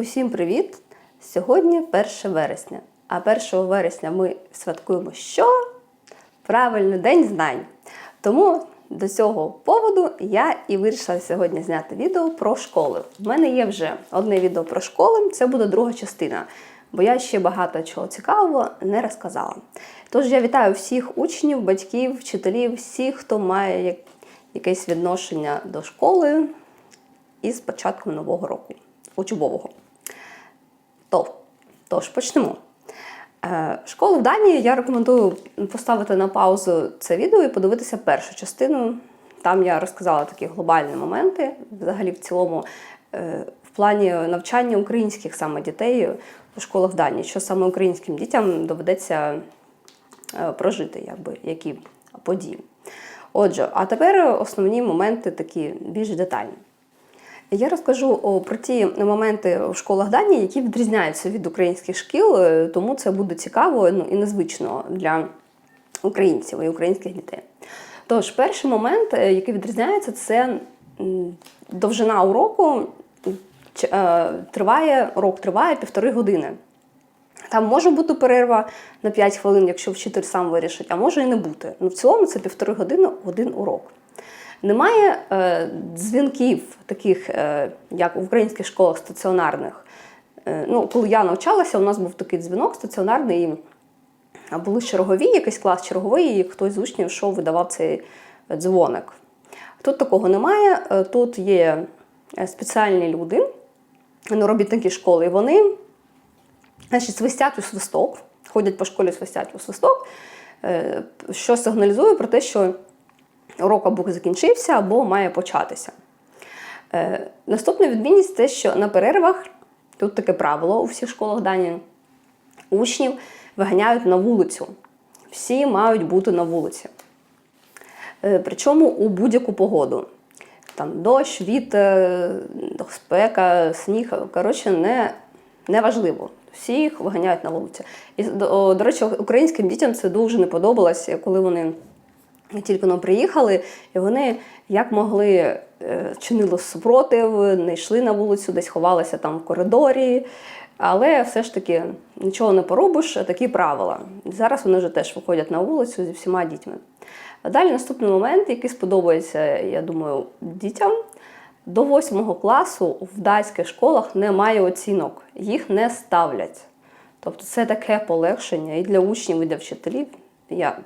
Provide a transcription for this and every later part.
Усім привіт! Сьогодні 1 вересня. А 1 вересня ми святкуємо що? Правильно, День знань. Тому до цього поводу я і вирішила сьогодні зняти відео про школи. У мене є вже одне відео про школи, це буде друга частина, бо я ще багато чого цікавого не розказала. Тож я вітаю всіх учнів, батьків, вчителів, всіх, хто має якесь відношення до школи із початком нового року учбового. То, тож почнемо. Е, Школу в Данії я рекомендую поставити на паузу це відео і подивитися першу частину. Там я розказала такі глобальні моменти, взагалі в цілому, е, в плані навчання українських саме дітей у школах в Данії, що саме українським дітям доведеться е, прожити, якби, які події. Отже, а тепер основні моменти такі більш детальні. Я розкажу про ті моменти в школах Данії, які відрізняються від українських шкіл, е, тому це буде цікаво ну, і незвично для українців і українських дітей. Тож, перший момент, е, який відрізняється, це довжина уроку е, триває, урок триває півтори години. Там може бути перерва на 5 хвилин, якщо вчитель сам вирішить, а може і не бути. Ну, в цілому це півтори години один урок. Немає е, дзвінків, таких, е, як в українських школах стаціонарних. Е, ну, коли я навчалася, у нас був такий дзвінок стаціонарний. а були чергові, якийсь клас черговий, і хтось з учнів йшов, видавав цей дзвоник. Тут такого немає. Е, Тут є е, спеціальні люди, ну, робітники школи, і вони значить, свистять у свисток, ходять по школі, свистять у свисток, е, що сигналізує про те, що урок або закінчився, або має початися. Е, Наступна відмінність те, що на перервах тут таке правило у всіх школах Данії. Учнів виганяють на вулицю. Всі мають бути на вулиці. Е, Причому у будь-яку погоду. Там дощ, вітер, спека, сніг. Коротше, не, не важливо. Всіх виганяють на вулицю. І, до, до речі, українським дітям це дуже не подобалося, коли вони тільки но приїхали, і вони як могли е, чинили супротив, не йшли на вулицю, десь ховалися там в коридорі. Але все ж таки нічого не поробиш, такі правила. Зараз вони вже теж виходять на вулицю зі всіма дітьми. Далі наступний момент, який сподобається, я думаю, дітям. До восьмого класу в датських школах немає оцінок, їх не ставлять. Тобто це таке полегшення і для учнів, і для вчителів. Я,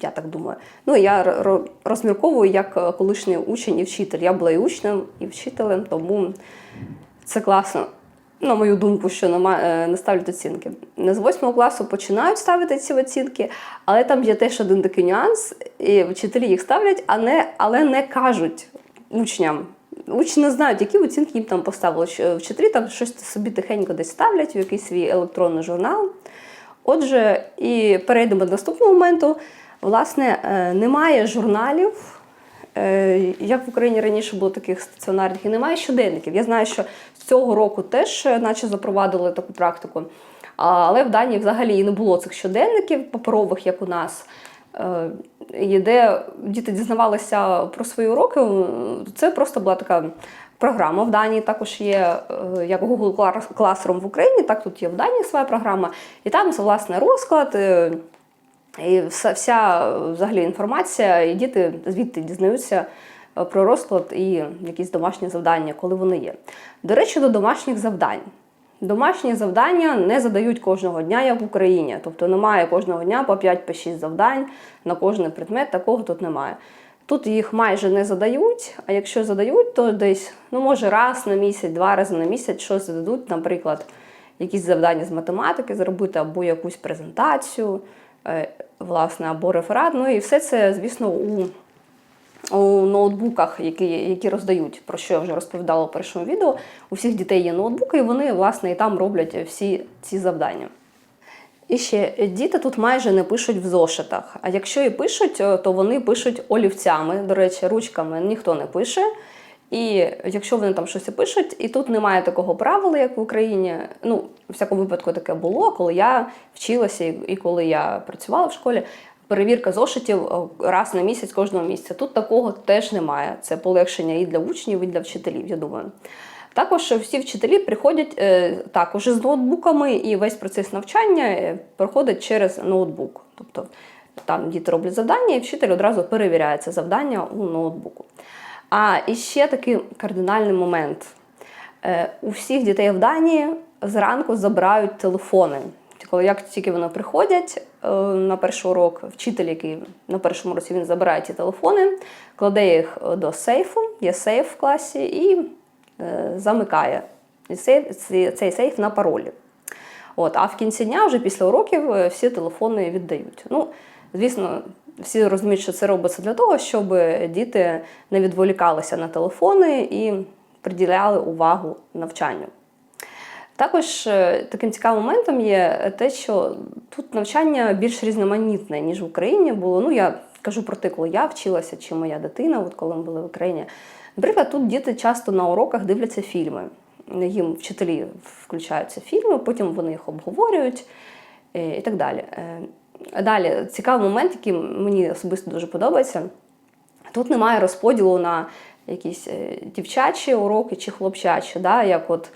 я так думаю. Ну, я ро- ро- розмірковую як е, колишній учень і вчитель. Я була і учнем, і вчителем, тому це класно. На мою думку, що е, не ставлять оцінки. Не з восьмого класу починають ставити ці оцінки, але там є теж один такий нюанс, і вчителі їх ставлять, а не, але не кажуть учням. Учні не знають, які оцінки їм там поставили. Вчителі там щось собі тихенько десь ставлять в якийсь свій електронний журнал. Отже, і перейдемо до наступного моменту. Власне, е, немає журналів, е, як в Україні раніше було таких стаціонарних, і немає щоденників. Я знаю, що з цього року теж е, наче запровадили таку практику. Але в Данії взагалі і не було цих щоденників паперових, як у нас. І де діти дізнавалися про свої уроки, це просто була така програма. В Данії також є як Google Class- Classroom в Україні, так тут є в Данії своя програма. І там власне розклад. І вся, вся взагалі інформація, і діти звідти дізнаються е, про розклад і якісь домашні завдання, коли вони є. До речі, до домашніх завдань. Домашні завдання не задають кожного дня, як в Україні. Тобто немає кожного дня по 5-6 завдань на кожний предмет, такого тут немає. Тут їх майже не задають, а якщо задають, то десь, ну може, раз на місяць, два рази на місяць щось зададуть, наприклад, якісь завдання з математики зробити, або якусь презентацію, власне, або реферат. Ну і все це, звісно, у, у ноутбуках, які, які роздають, про що я вже розповідала в першому відео. У всіх дітей є ноутбуки, і вони, власне, і там роблять всі ці завдання. І ще діти тут майже не пишуть в зошитах. А якщо і пишуть, е, то вони пишуть олівцями. До речі, ручками ніхто не пише. І якщо вони там щось пишуть, і тут немає такого правила, як в Україні. Ну, у всякому випадку таке було, коли я вчилася і- коли я працювала в школі. Перевірка зошитів е, раз на місяць кожного місяця. Тут такого теж немає. Це полегшення і для учнів, і для вчителів, я думаю. Також всі вчителі приходять е, також з ноутбуками, і весь процес навчання е, проходить через ноутбук. Тобто там діти роблять завдання, і вчитель одразу перевіряє це завдання у ноутбуку. А і ще такий кардинальний момент. Е, У всіх дітей в Данії зранку забирають телефони. Коли як тільки вони приходять е, на перший урок, вчитель, який на першому році він забирає ті телефони, кладе їх до сейфу, є сейф в класі, і е, замикає сейф- цей сейф на паролі. От, а в кінці дня, вже після уроків, е, всі телефони віддають. Ну, звісно, всі розуміють, що це робиться для того, щоб діти не відволікалися на телефони і приділяли увагу навчанню. Також е, таким цікавим моментом є те, що тут навчання більш різноманітне, ніж в Україні було. Ну, я кажу про те, коли я вчилася, чи моя дитина, от коли ми були в Україні. Наприклад, тут діти часто на уроках дивляться фільми. Їм вчителі включаються фільми, потім вони їх обговорюють е, і так далі. Далі, цікавий момент, який мені особисто дуже подобається. Тут немає розподілу на якісь е, дівчачі уроки чи хлопчачі. Да? Як от,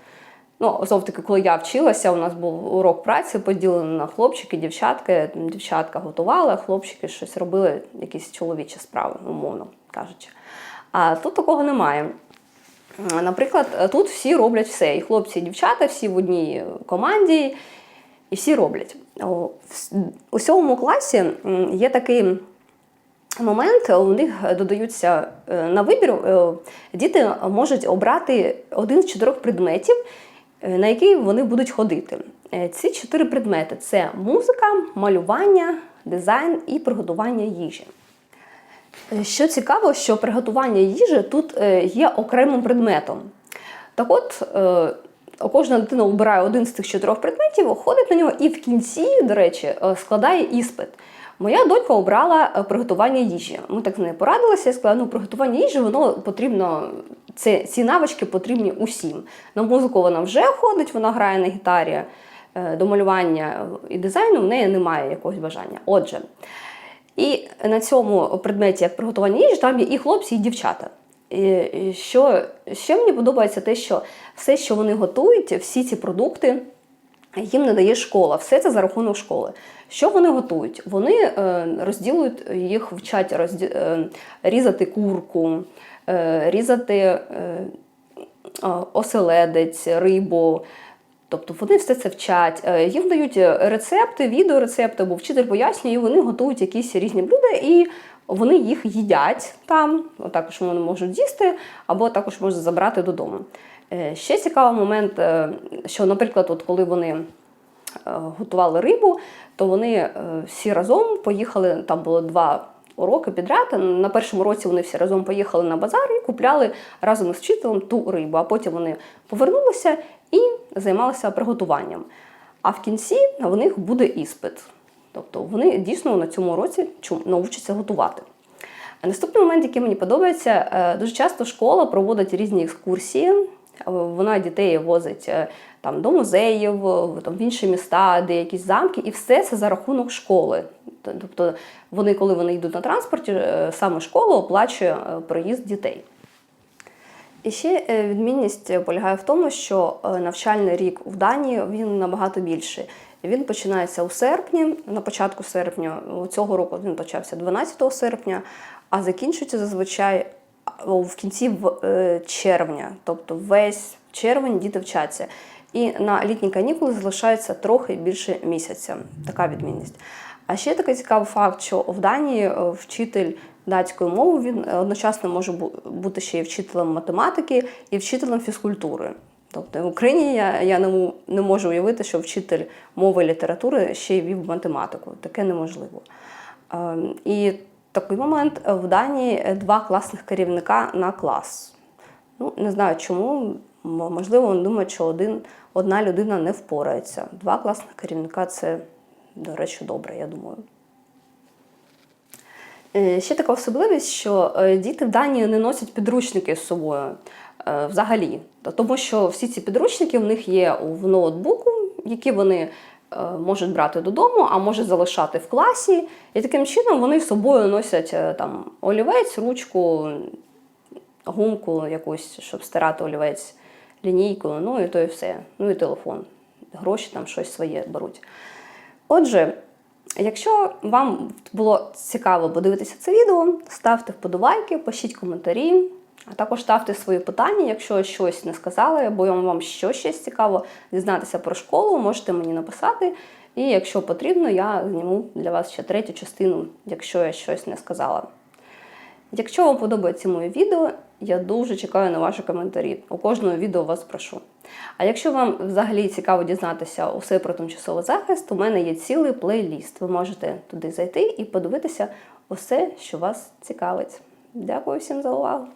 ну, знов таки, коли я вчилася, у нас був урок праці поділений на хлопчики, дівчатки. Дівчатка готували, а хлопчики щось робили, якісь чоловічі справи, умовно кажучи. А тут такого немає. Наприклад, тут всі роблять все. І хлопці, і дівчата, всі в одній команді, і всі роблять. У сьомому класі є такий момент, у них додаються е, на вибір, е, діти можуть обрати один з чотирьох предметів, е, на який вони будуть ходити. Ці чотири предмети це музика, малювання, дизайн і приготування їжі. Що цікаво, що приготування їжі тут є окремим предметом. Так от, кожна дитина обирає один з цих чотирьох предметів, ходить на нього і в кінці, до речі, е, складає іспит. Моя донька обрала е, приготування їжі. Ми так з нею порадилися. Я сказала, ну приготування їжі воно потрібно. Це, ці навички потрібні усім. На музику вона вже ходить, вона грає на гітарі. е, До малювання і дизайну в неї немає якогось бажання. Отже, і на цьому предметі, як приготування їжі, там є і хлопці, і дівчата. Що ще мені подобається, те, що все, що вони готують, всі ці продукти, їм надає школа. Все це за рахунок школи. Що вони готують? Вони е, розділують їх, вчать розді... е, різати курку, е, різати оселедець, рибу. Тобто вони все це вчать. Їм дають рецепти, відеорецепти, або вчитель пояснює, і вони готують якісь різні блюда, і вони їх їдять там. Також вони можуть їсти, або також можуть забрати додому. Е, Ще цікавий момент, е, що, наприклад, от коли вони е, готували рибу, то вони всі разом поїхали. Там було два уроки підряд. На першому році вони всі разом поїхали на базар і купляли разом із вчителем ту рибу. А потім вони повернулися і займалися приготуванням. А в кінці в них буде іспит. Тобто вони дійсно на цьому році навчаться готувати. Наступний момент, який мені подобається, е, дуже часто школа проводить різні екскурсії. Е, Вона дітей возить е, там, до музеїв, там, в інші міста, де якісь замки, і все це за рахунок школи. Тобто вони, коли вони йдуть на транспорті, саме школа оплачує проїзд дітей. І ще відмінність полягає в тому, що навчальний рік в Данії він набагато більший. Він починається у серпні, на початку серпня. Цього року він почався 12 серпня, а закінчується зазвичай в кінці е, червня. Тобто весь червень діти вчаться. І на літні канікули залишається трохи більше місяця. Така відмінність. А ще такий цікавий факт, що в Данії е, вчитель датської мови він е, одночасно може бути ще й вчителем математики і вчителем фізкультури. Тобто в Україні я, я не, не можу уявити, що вчитель мови і літератури ще й вів математику. Таке неможливо. Е, І такий момент е, в Данії е, два класних керівника на клас. Ну, не знаю чому. Можливо, вони думають, що один, одна людина не впорається. Два класних керівника це, до речі, добре, я думаю. Е, Ще така особливість, що е, діти в Данії не носять підручники з собою е, взагалі. Тому що всі ці підручники в них є в ноутбуку, які вони можуть брати додому, а можуть залишати в класі. І таким чином вони з собою носять там олівець, ручку, гумку якусь, щоб стирати олівець, лінійкою, ну і то і все. Ну і телефон. Гроші там щось своє беруть. Отже, якщо вам було цікаво подивитися це відео, ставте вподобайки, пишіть коментарі, а також ставте свої питання, якщо щось не сказали, або вам що щось цікаво дізнатися про школу, можете мені написати. І якщо потрібно, я зніму для вас ще третю частину, якщо я щось не сказала. Якщо вам подобається моє відео, я дуже чекаю на ваші коментарі. У кожного відео вас прошу. А якщо вам взагалі цікаво дізнатися усе про тимчасовий захист, у мене є цілий плейліст. Ви можете туди зайти і подивитися усе, що вас цікавить. Дякую всім за увагу!